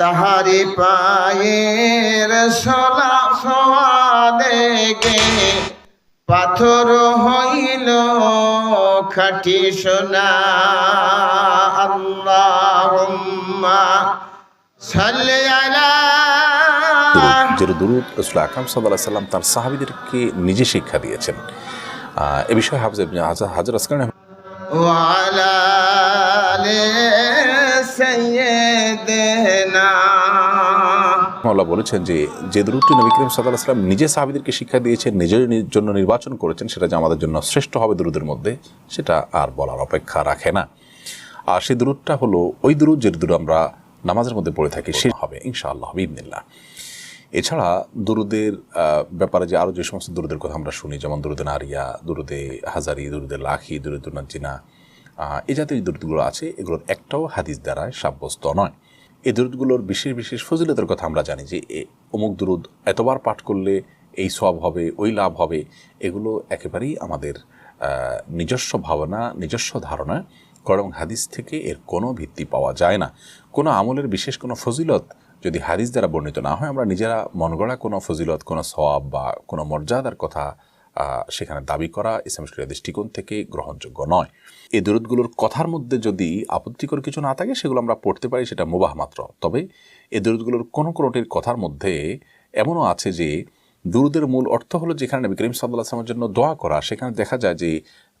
তাহারি পায়ের সলা সোয়া দেখে পাথর হইল খাটি সোনা। আল্লাহ জরুদুরুদ রসুল আকরাম সাল্লাহ সাল্লাম তার সাহাবিদেরকে নিজে শিক্ষা দিয়েছেন। এ বিষয়ে হাফজ হাজার আসকান ওয়ালা রহমাল্লাহ বলেছেন যে যে দরুদটি নবী করিম সাদা আসলাম নিজে সাহাবিদেরকে শিক্ষা দিয়েছেন, নিজের জন্য নির্বাচন করেছেন, সেটা যে আমাদের জন্য শ্রেষ্ঠ হবে দূরদের মধ্যে, সেটা আর বলার অপেক্ষা রাখে না। আর সেই দূরটা হলো, ওই দূর যে দূর আমরা নামাজের মধ্যে পড়ে থাকি, সে হবে ইনশাআল্লাহ ইবনিল্লা এছাড়া দুরুদের ব্যাপারে যে আরও যে সমস্ত দুরুদের কথা আমরা শুনি, যেমন দুরুদে নারিয়া, দুরুদে হাজারি, দুরুদে লাখি দুরুদুনাজিনা এই জাতীয় দুরুদগুলো আছে, এগুলোর একটাও হাদিস দ্বারায় সাব্যস্ত নয়। এই দুরুদগুলোর বিশেষ বিশেষ ফজিলতের কথা আমরা জানি যে অমুক দুরুদ এতবার পাঠ করলে এই সব হবে, ওই লাভ হবে, এগুলো একেবারেই আমাদের নিজস্ব ভাবনা, নিজস্ব ধারণা বরং হাদিস থেকে এর কোনো ভিত্তি পাওয়া যায় না। কোনো আমলের বিশেষ কোনো ফজিলত যদি হাদিস দ্বারা বর্ণিত না হয়, আমরা নিজেরা মন গড়া কোনো ফজিলত, কোনো সওয়াব বা কোনো মর্যাদার কথা সেখানে দাবি করা ইসলাম শরীয়তের দৃষ্টিকোণ থেকে গ্রহণযোগ্য নয়। এই দরুদগুলোর কথার মধ্যে যদি আপত্তিকর কিছু না থাকে, সেগুলো আমরা পড়তে পারি, সেটা মুবাহ মাত্র। তবে এই দরুদগুলোর কোনো কোনোটির কথার মধ্যে এমনও আছে যে, দুরুদের মূল অর্থ হলো যেখানে নবী করিম সাল্লাহ আসলামের জন্য দোয়া করা, সেখানে দেখা যায় যে,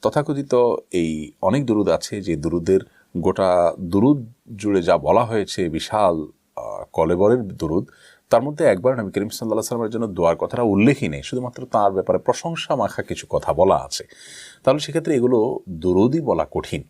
তথাকথিত এই অনেক দুরুদ আছে যে, দুরুদের গোটা দুরুদ জুড়ে যা বলা হয়েছে, বিশাল কলেবরের দরুদ। তার মধ্যে একবার নবী করিম সাল্লাহ সাল্লামের জন্য দোয়ার কথাটা উল্লেখই নেই, শুধুমাত্র তার ব্যাপারে প্রশংসা মাখা কিছু কথা বলা আছে। তাহলে সেক্ষেত্রে এগুলো দরুদই বলা কঠিন।